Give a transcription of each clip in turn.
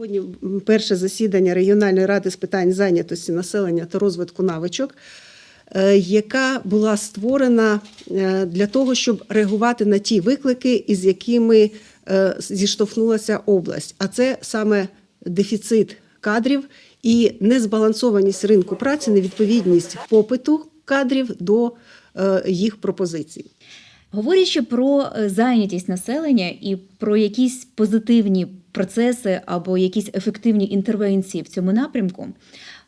Сьогодні перше засідання регіональної ради з питань зайнятості населення та розвитку навичок, е, яка була створена е, для того, щоб реагувати на ті виклики, із якими е, зіштовхнулася область. А це саме дефіцит кадрів і незбалансованість ринку праці, невідповідність попиту кадрів до їх пропозицій. Говорячи про зайнятість населення і про якісь позитивні процеси або якісь ефективні інтервенції в цьому напрямку,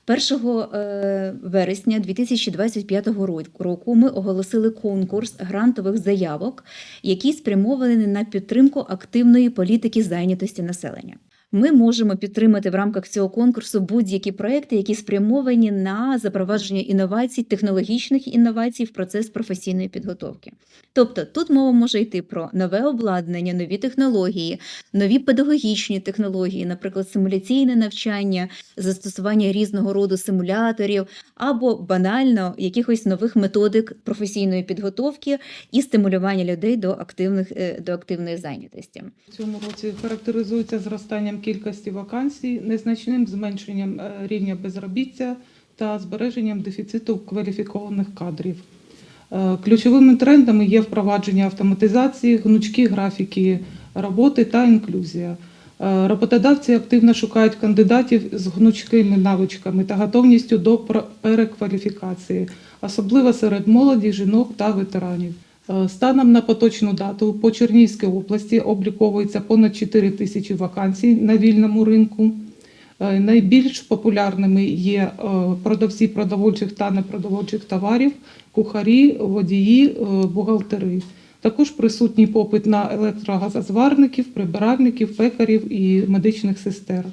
1 е, вересня 2025 ро- року ми оголосили конкурс грантових заявок, які спрямовані на підтримку активної політики зайнятості населення. Ми можемо підтримати в рамках цього конкурсу будь-які проекти, які спрямовані на запровадження інновацій, технологічних інновацій в процес професійної підготовки. Тобто тут мова може йти про нове обладнання, нові технології, нові педагогічні технології, наприклад, симуляційне навчання, застосування різного роду симуляторів, або банально якихось нових методик професійної підготовки і стимулювання людей до активних е, до активної зайнятості. В цьому році характеризується зростанням кількості вакансій, незначним зменшенням е, рівня безробіття та збереженням дефіциту кваліфікованих кадрів. Е, Ключовими трендами є впровадження автоматизації, гнучкі графіки роботи та інклюзія. Е, Роботодавці активно шукають кандидатів з гнучкими навичками та готовністю до перекваліфікації, особливо серед молоді, жінок та ветеранів. Е, Станом на поточну дату по Чернігівській області обліковується понад 4 тисячі вакансій на вільному ринку. Е, Найбільш популярними є е, продавці продовольчих та непродовольчих товарів, кухарі, водії, бухгалтери. Також присутній попит на електрогазозварників, прибиральників, пекарів і медичних сестер.